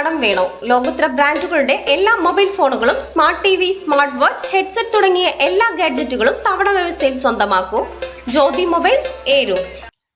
കടം വേണോ? ലോകോത്തര ബ്രാൻഡുകളുടെ എല്ലാ മൊബൈൽ ഫോണുകളും smart T V smart watch headset തുടങ്ങിയ എല്ലാ ഗാഡ്ജറ്റുകളും തവണ വ്യവസ്ഥയിൽ സ്വന്തമാക്കൂ. ജ്യോതി മൊബൈൽസ് ഏരൂർ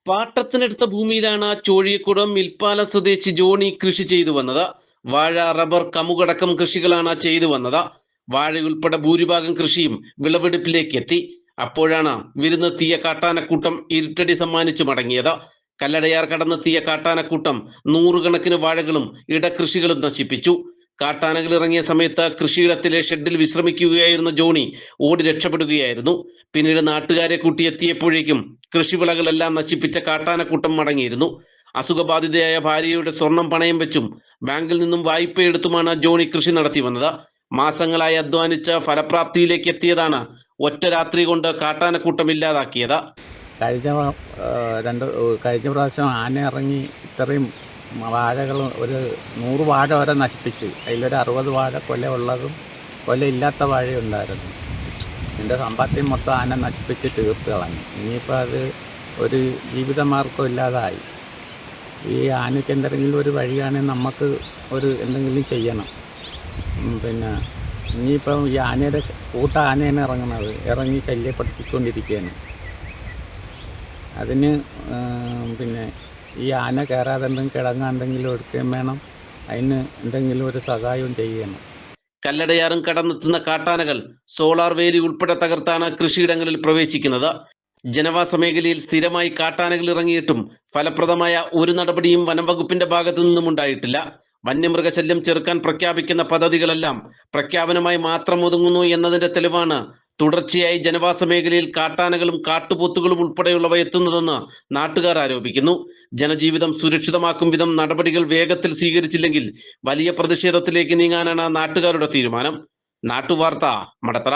പാട്ടത്തിനെടുത്ത ഭൂമിയിലാണ് ചോഴിയക്കുടം മിൽപ്പാല സ്വദേശി ജോണി കൃഷി ചെയ്തു വന്നത്. വാഴ റബ്ബർ കമുകടക്കം കൃഷികളാണ് ചെയ്തു വന്നത്. വാഴ ഉൾപ്പെടെ ഭൂരിഭാഗം കൃഷിയും വിളവെടുപ്പിലേക്ക് എത്തി. അപ്പോഴാണ് വിരുന്ന് തീയ കാട്ടാനക്കൂട്ടം ഇരുട്ടടി സമ്മാനിച്ചു മടങ്ങിയത്. കല്ലടയാർ കടന്നെത്തിയ കാട്ടാനക്കൂട്ടം നൂറുകണക്കിന് വാഴകളും ഇടകൃഷികളും നശിപ്പിച്ചു. കാട്ടാനകൾ ഇറങ്ങിയ സമയത്ത് കൃഷിയിടത്തിലെ ഷെഡിൽ വിശ്രമിക്കുകയായിരുന്ന ജോണി ഓടി രക്ഷപ്പെടുകയായിരുന്നു. പിന്നീട് നാട്ടുകാരെ കൂട്ടിയെത്തിയപ്പോഴേക്കും കൃഷിവിളകളെല്ലാം നശിപ്പിച്ച കാട്ടാനക്കൂട്ടം മടങ്ങിയിരുന്നു. അസുഖബാധിതയായ ഭാര്യയുടെ സ്വർണം പണയം വെച്ചും ബാങ്കിൽ നിന്നും വായ്പയെടുത്തുമാണ് ജോണി കൃഷി നടത്തി വന്നത്. മാസങ്ങളായി അധ്വാനിച്ച ഫലപ്രാപ്തിയിലേക്ക് എത്തിയതാണ് ഒറ്റ രാത്രി കൊണ്ട് കാട്ടാനക്കൂട്ടം ഇല്ലാതാക്കിയത്. കഴിഞ്ഞ രണ്ട് കഴിഞ്ഞ പ്രാവശ്യം ആന ഇറങ്ങി ഇത്രയും വാഴകൾ ഒരു നൂറ് വാഴ വരെ നശിപ്പിച്ച്. അതിലൊരു അറുപത് വാഴ കൊല ഉള്ളതും കൊല ഇല്ലാത്ത വാഴയുണ്ടായിരുന്നു എന്റെ സമ്പാദ്യം മൊത്തം ആന നശിപ്പിച്ച് തീർത്ത് കളഞ്ഞു. ഇനിയിപ്പോൾ അത് ഒരു ജീവിതമാർഗം ഇല്ലാതായി. ഈ ആനയ്ക്ക് എന്തെങ്കിലും ഒരു വഴിയാണെങ്കിൽ നമുക്ക് ഒരു എന്തെങ്കിലും ചെയ്യണം. പിന്നെ ഇനിയിപ്പം ഈ ആനയുടെ കൂട്ട ആനയാണ് ഇറങ്ങുന്നത്. ഇറങ്ങി ശല്യപ്പെടുത്തിക്കൊണ്ടിരിക്കുകയാണ്. അതിന് പിന്നെ ഈ ആന കയറാതെ എന്തെങ്കിലും കിടങ്ങാണ്ടെങ്കിലും എടുക്കുകയും വേണം. അതിന് എന്തെങ്കിലും ഒരു സഹായവും ചെയ്യണം. കല്ലടയാറും കടന്നെത്തുന്ന കാട്ടാനകൾ സോളാർ വേലി ഉൾപ്പെടെ തകർത്താണ് കൃഷിയിടങ്ങളിൽ പ്രവേശിക്കുന്നത്. ജനവാസ മേഖലയിൽ സ്ഥിരമായി കാട്ടാനകൾ ഇറങ്ങിയിട്ടും ഫലപ്രദമായ ഒരു നടപടിയും വനം വകുപ്പിന്റെ ഭാഗത്തു നിന്നും ഉണ്ടായിട്ടില്ല. വന്യമൃഗശല്യം ചെറുക്കാൻ പ്രഖ്യാപിക്കുന്ന പദ്ധതികളെല്ലാം പ്രഖ്യാപനമായി മാത്രം ഒതുങ്ങുന്നു എന്നതിന്റെ തെളിവാണ് തുടർച്ചയായി ജനവാസ മേഖലയിൽ കാട്ടാനകളും കാട്ടുപോത്തുകളും ഉൾപ്പെടെയുള്ളവ എത്തുന്നതെന്ന് നാട്ടുകാർ ആരോപിക്കുന്നു. ജനജീവിതം സുരക്ഷിതമാക്കും വിധം നടപടികൾ വേഗത്തിൽ സ്വീകരിച്ചില്ലെങ്കിൽ വലിയ പ്രതിഷേധത്തിലേക്ക് നീങ്ങാനാണ് നാട്ടുകാരുടെ തീരുമാനം. നാട്ടുവാർത്ത മടത്തറ.